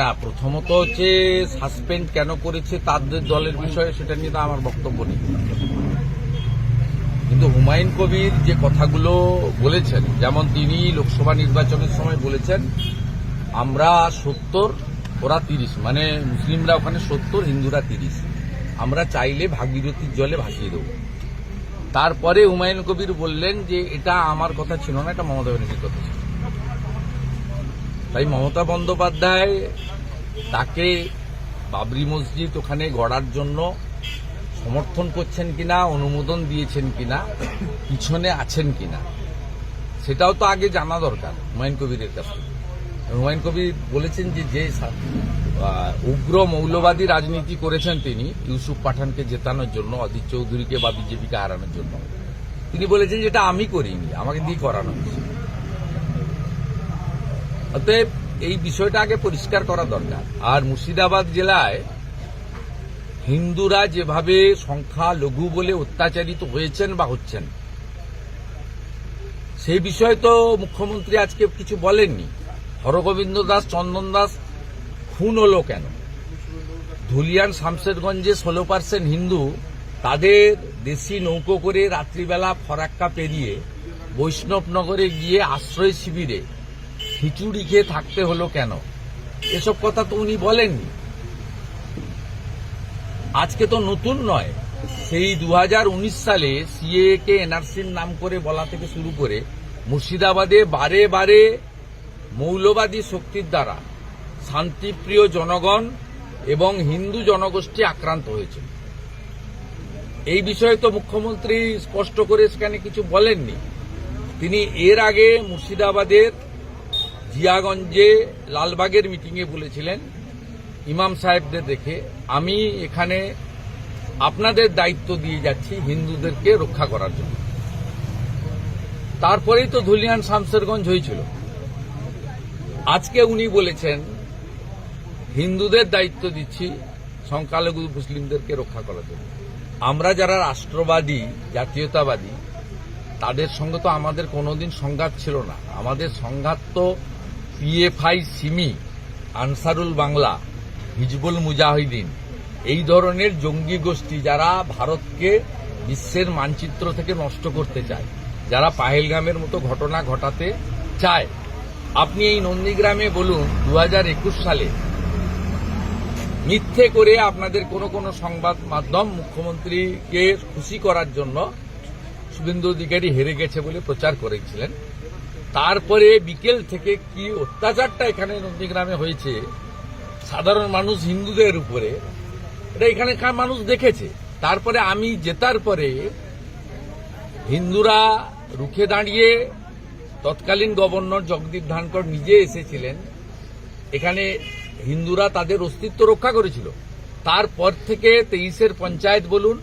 না, প্রথমত হচ্ছে সাসপেন্ড কেন করেছে তাদের দলের বিষয়ে সেটা নিয়ে তো আমার বক্তব্য নেই। কিন্তু হুমায়ুন কবির যে কথাগুলো বলেছেন, যেমন তিনি লোকসভা নির্বাচনের সময় বলেছেন, আমরা সত্তর, ওরা তিরিশ মানে মুসলিমরা ওখানে সত্তর, হিন্দুরা তিরিশ। আমরা চাইলে ভাগীরথীর জলে ভাসিয়ে দেবো। তারপরে হুমায়ুন কবির বললেন যে এটা আমার কথা ছিল না, এটা মমতা ব্যানার্জির কথা ছিল। তাই মমতা বন্দ্যোপাধ্যায় তাকে বাবরি মসজিদ ওখানে গড়ার জন্য সমর্থন করছেন কিনা, অনুমোদন দিয়েছেন কিনা, পিছনে আছেন কিনা, সেটাও তো আগে জানা দরকার হুমায়ুন কবিরের কাছ হুমায়ুন কবির বলেছেন যে যে উগ্র মৌলবাদী রাজনীতি করেছেন তিনি, ইউসুফ পাঠানকে জেতানোর জন্য অদিত চৌধুরীকে বা বিজেপিকে হারানোর জন্য। তিনি বলেছেন যেটা আমি করিনি, আমাকে দিয়ে করানো হয়েছে। অতএব এই বিষয়টা আগে পরিষ্কার করা দরকার। আর মুর্শিদাবাদ জেলায় হিন্দুরা যেভাবে সংখ্যা লঘু বলে অত্যাচারিত হয়েছেন বা হচ্ছেন, সেই বিষয়ে তো মুখ্যমন্ত্রী আজকে কিছু বলেননি। হরগোবিন্দ দাস, চন্দন দাস, খুন হলো কেন? ধুলিয়ান শামশেরগঞ্জে ষোলো পার্সেন্ট হিন্দু তাদের দেশি নৌকো করে রাত্রিবেলা ফরাক্কা পেরিয়ে বৈষ্ণবনগরে গিয়ে আশ্রয় শিবিরে খিচুড়ি খেয়ে থাকতে হলো কেন? এসব কথা তো উনি বলেননি। আজকে তো নতুন নয়। সেই দু হাজার উনিশ সালে সিএ কে এনআরসির নাম করে বলা থেকে শুরু করে মুর্শিদাবাদে বারে বারে মৌলবাদী শক্তির দ্বারা শান্তিপ্রিয় জনগণ এবং হিন্দু জনগোষ্ঠী আক্রান্ত হয়েছে। এই বিষয়ে তো মুখ্যমন্ত্রী স্পষ্ট করে সেখানে কিছু বলেননি। তিনি এর আগে মুর্শিদাবাদের জিয়াগঞ্জে লালবাগের মিটিংয়ে বলেছিলেন, ইমাম সাহেবদের দেখে, আমি এখানে আপনাদের দায়িত্ব দিয়ে যাচ্ছি হিন্দুদেরকে রক্ষা করার জন্য। তারপরেই তো ধুলিয়ান শামসেরগঞ্জ হয়েছিল। আজকে উনি বলেছেন, হিন্দুদের দায়িত্ব দিচ্ছি সংখ্যালঘু মুসলিমদেরকে রক্ষা করার জন্য। আমরা যারা রাষ্ট্রবাদী, জাতীয়তাবাদী, তাদের সঙ্গে তো আমাদের কোনোদিন সংঘাত ছিল না। আমাদের সংঘাত তো পিএফআই সিমি, আনসারুল বাংলা, হিজবুল মুজাহিদিন, এই ধরনের জঙ্গি গোষ্ঠী যারা ভারতকে বিশ্বের মানচিত্র থেকে নষ্ট করতে চায়, যারা পাহেলগামের মতো ঘটনা ঘটাতে চায়। আপনি এই নন্দীগ্রামে বলুন দু হাজার একুশ সালে মিথ্যে করে আপনাদের কোনো কোনো সংবাদ মাধ্যম মুখ্যমন্ত্রীকে খুশি করার জন্য শুভেন্দু অধিকারী হেরে গেছে বলে প্রচার করেছিলেন। তারপরে বিকেল থেকে কি অত্যাচারটা এখানে নন্দীগ্রামে হয়েছে, সাধারণ মানুষ হিন্দুদের উপরে, এটা এখানকার মানুষ দেখেছে। তারপরে আমি জেতার পরে হিন্দুরা রুখে দাঁড়িয়ে তৎকালীন গভর্নর জগদীপ ধানকর নিজে এসেছিলেন। এখানে হিন্দুরা তাদের অস্তিত্ব রক্ষা করেছিল। তারপর থেকে তেইশের পঞ্চায়েত বলুন,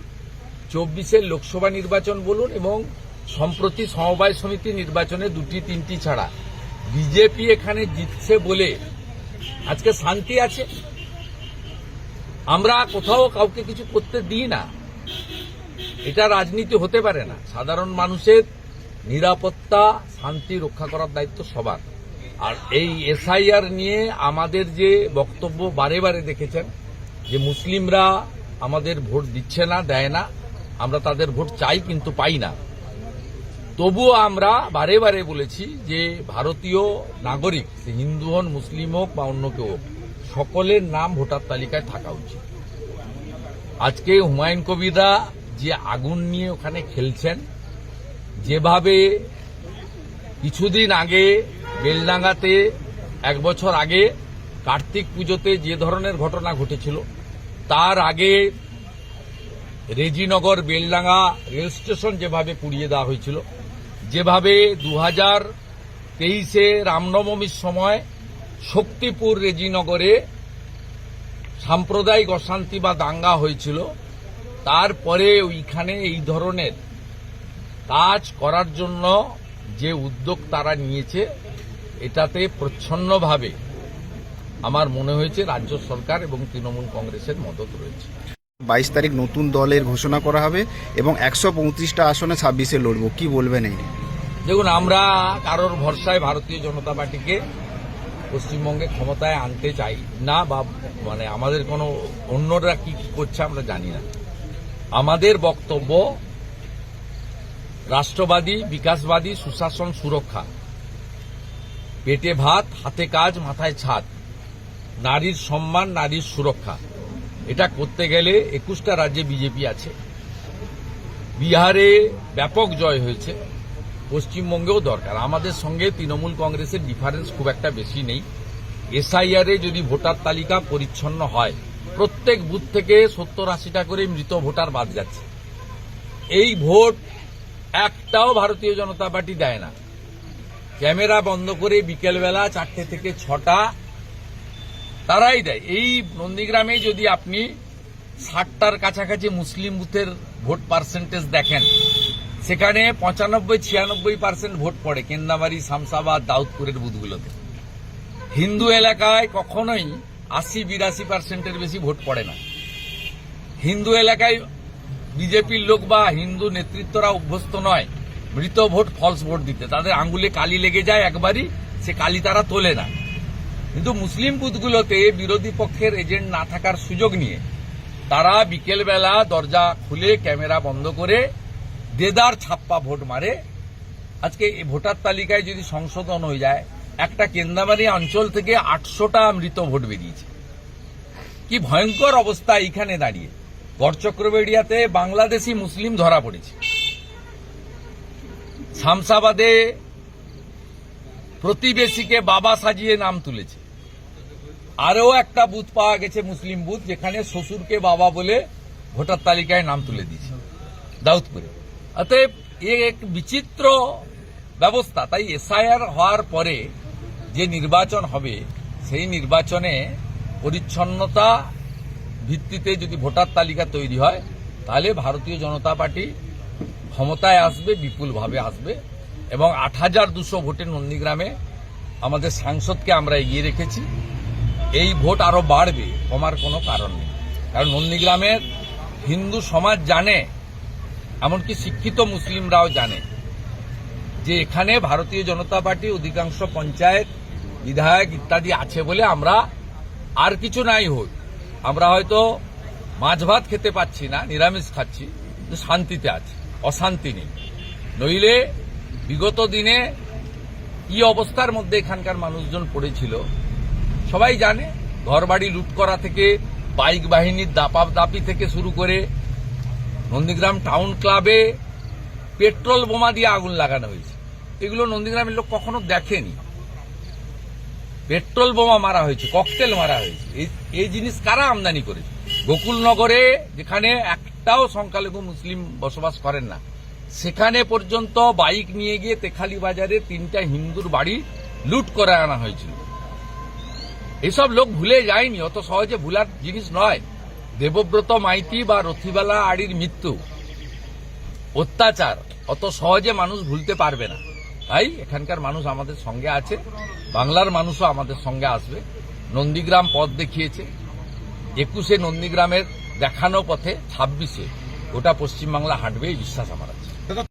চব্বিশের লোকসভা নির্বাচন বলুন এবং সম্প্রতি সমবায় সমিতি নির্বাচনে দুটি, তিনটি ছাড়া। বিজেপি এখানে জিতছে বলে আজকে শান্তি আছে? আমরা কোথাও কাউকে কিছু করতে দিই না। এটা রাজনীতি হতে পারে না। সাধারণ মানুষের নিরাপত্তা, শান্তি রক্ষা করার দায়িত্ব সবার। আর এই এসআইআর নিয়ে আমাদের যে বক্তব্য বারে বারে দেখেছেন, যে মুসলিমরা আমাদের ভোট দিচ্ছে না, দেয় না, আমরা তাদের ভোট চাই কিন্তু পাই না। তবুও আমরা বারে বারে বলেছি যে ভারতীয় নাগরিক, সে হিন্দু হন, মুসলিম হোক বা অন্য কেউ হোক, সকলের নাম ভোটার তালিকায় থাকা উচিত। আজকে হুমায়ুন কবিরা যে আগুন নিয়ে ওখানে খেলছেন, যেভাবে কিছুদিন আগে বেলডাঙ্গাতে, এক বছর আগে কার্তিক পুজোতে যে ধরনের ঘটনা ঘটেছিল, তার আগে রেজিনগর, বেলডাঙ্গা রেল স্টেশন যেভাবে পুড়িয়ে দেওয়া হয়েছিল যেভাবে দু হাজার তেইশে রামনবমীর সময় শক্তিপুর রেজিনগরে সাম্প্রদায়িক অশান্তি বা দাঙ্গা হয়েছিল, তারপরে ওইখানে এই ধরনের কাজ করার জন্য যে উদ্যোগ তারা নিয়েছে, এটাতে প্রচ্ছন্নভাবে আমার মনে হয়েছে রাজ্য সরকার এবং তৃণমূল কংগ্রেসের মদত রয়েছে। বাইশ তারিখ নতুন দলের ঘোষণা করা হবে এবং একশো পঁয়ত্রিশটা আসনে ছাব্বিশে লড়ব। কি বলবেন এই? দেখুন, আমরা কারোর ভরসায় ভারতীয় জনতা পার্টিকে পশ্চিমবঙ্গে ক্ষমতায় আনতে চাই না বা মানে আমাদের কোনো অন্যরা কি করছে আমরা জানি না। আমাদের বক্তব্য রাষ্ট্রবাদী, বিকাশবাদী, সুশাসন, সুরক্ষা। পেটে ভাত, হাতে কাজ, মাথায় ছাদ। নারীর সম্মান, নারীর সুরক্ষা। এটা করতে গেলে একুশটা রাজ্যে বিজেপি আছে। বিহারে ব্যাপক জয় হয়েছে, পশ্চিমবঙ্গেও দরকার। আমাদের সঙ্গে তৃণমূল কংগ্রেসের ডিফারেন্স খুব একটা বেশি নেই। এসআইআর যদি ভোটার তালিকা পরিচ্ছন্ন হয়, প্রত্যেক বুথ থেকে সত্তর আশিটা করে মৃত ভোটার বাদ যাচ্ছে। এই ভোট একটাও ভারতীয় জনতা পার্টি দেয় না। ক্যামেরা বন্ধ করে বিকেলবেলা চারটে থেকে ছটা তারাই দেয়। এই নন্দীগ্রামে যদি আপনি ষাটটার কাছাকাছি মুসলিম বুথের ভোট পার্সেন্টেজ দেখেন, সেখানে পঁচানব্বই, ছিয়ানব্বই পার্সেন্ট ভোট পড়ে কেন্দামারি শামসাবাদ, দাউদপুরের বুথগুলোতে। হিন্দু এলাকায় কখনোই আশি, বিরাশি পার্সেন্টের বেশি ভোট পড়ে না। হিন্দু এলাকায় বিজেপির লোক বা হিন্দু নেতৃত্বরা অভ্যস্ত নয়, মৃত ভোট ফলস ভোট দিতে। তাদের আঙ্গুলে কালি লেগে যায় একবারই, সে কালি তারা তোলে না। কিন্তু মুসলিম বুথগুলোতে বিরোধী পক্ষের এজেন্ট না থাকার সুযোগ নিয়ে তারা বিকেলবেলা দরজা খুলে ক্যামেরা বন্ধ করে দেদার ছাপ্পা ভোট মারে। আজকে ভোটার তালিকায় যদি সংশোধন হয়ে যায়, একটা কেন্দামারি অঞ্চল থেকে আটশোটা মৃত ভোট বেরিয়েছে। কি ভয়ঙ্কর অবস্থা এইখানে দাঁড়িয়ে। গড়চক্রবেড়িয়াতে বাংলাদেশি মুসলিম ধরা পড়েছে। শামসাবাদে প্রতিবেশীকে বাবা সাজিয়ে নাম তুলেছে। আরও একটা বুথ পাওয়া গেছে মুসলিম বুথ, যেখানে শ্বশুরকে বাবা বলে ভোটার তালিকায় নাম তুলে দিয়েছে, দাউদপুরে। অতএব এ এক বিচিত্র ব্যবস্থা। তাই এসআইআর হওয়ার পরে যে নির্বাচন হবে, সেই নির্বাচনে পরিচ্ছন্নতা ভিত্তিতে যদি ভোটার তালিকা তৈরি হয়, তাহলে ভারতীয় জনতা পার্টি ক্ষমতায় আসবে, বিপুলভাবে আসবে। এবং আট হাজার দুশো ভোটের নন্দীগ্রামে আমাদের সাংসদকে আমরা এগিয়ে রেখেছি। এই ভোট আরও বাড়বে, কমার কোনো কারণ নেই। কারণ নন্দীগ্রামের হিন্দু সমাজ জানে, এমনকি শিক্ষিত মুসলিমরাও জানে, যে এখানে ভারতীয় জনতা পার্টি অধিকাংশ পঞ্চায়েত, বিধায়ক ইত্যাদি আছে বলে আমরা আর কিছু নাই হোক। আমরা হয়তো মাছ ভাত খেতে পাচ্ছি না, নিরামিষ খাচ্ছি শান্তিতে আছি, অশান্তি নেই। নইলে বিগত দিনে কি অবস্থার মধ্যে এখানকার মানুষজন পড়েছিল, সবাই জানে, ঘরবাড়ি লুট করা থেকে, বাইক বাহিনীর দাপা দাপি থেকে শুরু করে নন্দীগ্রাম টাউন ক্লাবে পেট্রোল বোমা দিয়ে আগুন লাগানো হয়েছে। এগুলো নন্দীগ্রামের লোক কখনো দেখেনি। পেট্রোল বোমা মারা হয়েছে, ককটেল মারা হয়েছে। এই জিনিস কারা আমদানি করেছে? গোকুলনগরে যেখানে একটাও সংখ্যালঘু মুসলিম বসবাস করেন না। সেখানে পর্যন্ত বাইক নিয়ে গিয়ে তেখালি বাজারে তিনটা হিন্দুর বাড়ি লুট করে আনা হয়েছিল। এসব লোক ভুলে যায়নি, অত সহজে ভুলার জিনিস নয়। দেবব্রত মাইতি বা রথিবালা আড়ির মৃত্যু। অত্যাচার, অত সহজে মানুষ ভুলতে পারবে না। তাই এখানকার মানুষ আমাদের সঙ্গে আছে, বাংলার মানুষও আমাদের সঙ্গে আসবে। নন্দীগ্রাম পথ দেখিয়েছে। একুশে নন্দীগ্রামের দেখানো পথে ছাব্বিশে ওটা পশ্চিমবাংলা হাঁটবে এই বিশ্বাস আমার।